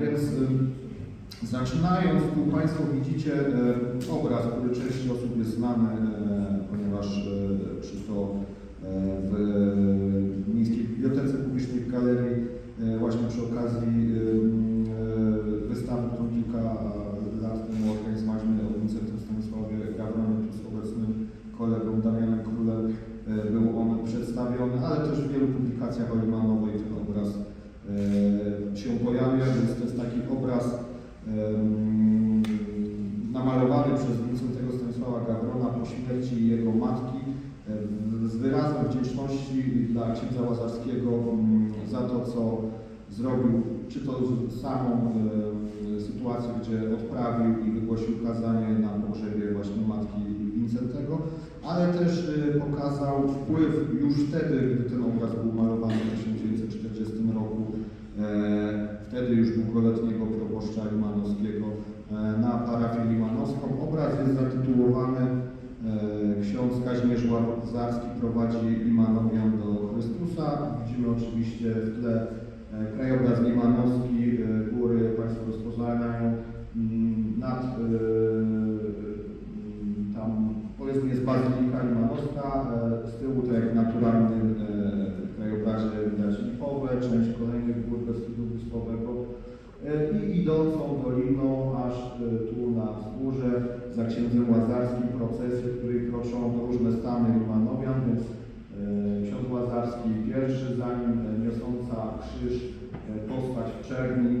Więc y, zaczynając, tu Państwo widzicie y, obraz, który części osób jest znany, y, ponieważ y, czy to w Miejskiej Bibliotece Publicznej w Galerii, właśnie przy okazji wystawy, którą kilka lat temu organizowaliśmy o Wincentem Stanisławie Gawronie, tu z obecnym kolegą Damianem Królem, był on przedstawiony, ale też w wielu publikacjach o Limanowej ten obraz e, się pojawia, więc to jest taki obraz em, namalowany przez Wincentego Stanisława Gawrona po śmierci jego matki z wyrazem wdzięczności dla księdza Łazarskiego em, za to, co zrobił, czy to samą sytuację, gdzie odprawił i wygłosił kazanie na pogrzebie właśnie matki Wincentego, ale też y, pokazał wpływ już wtedy, gdy ten obraz był malowany w 1940 roku, e, wtedy już długoletniego proboszcza Limanowskiego e, na parafię limanowską. Obraz jest zatytułowany Ksiądz Kazimierz Łazarski prowadzi Limanowian do Chrystusa. Widzimy oczywiście w tle e, krajobraz limanowski, e, góry Państwo rozpoznają mm, nad e, mm, tam powiedzmy jest Bazylika Limanowska, z tyłu tak jak naturalnym krajobrazie widać Lipowe, część kolejnych gór Beskidu Wyspowego i idącą doliną aż tu na wzgórze za księdzem Łazarskim procesję, w kroczą różne stany Limanowian, więc e, ksiądz Łazarski pierwszy, za nim e, niosąca krzyż e, postać w czerni,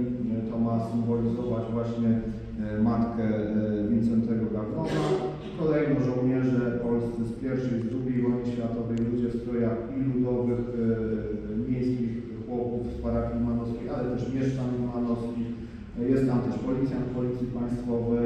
to ma symbolizować właśnie matkę Wincentego Gawrona. Kolejno żołnierze polscy z pierwszej, z drugiej wojny światowej, ludzie w strojach i ludowych, miejskich chłopów z parafii limanowskiej, ale też mieszczan limanowskich. Jest tam też policjant Policji Państwowej.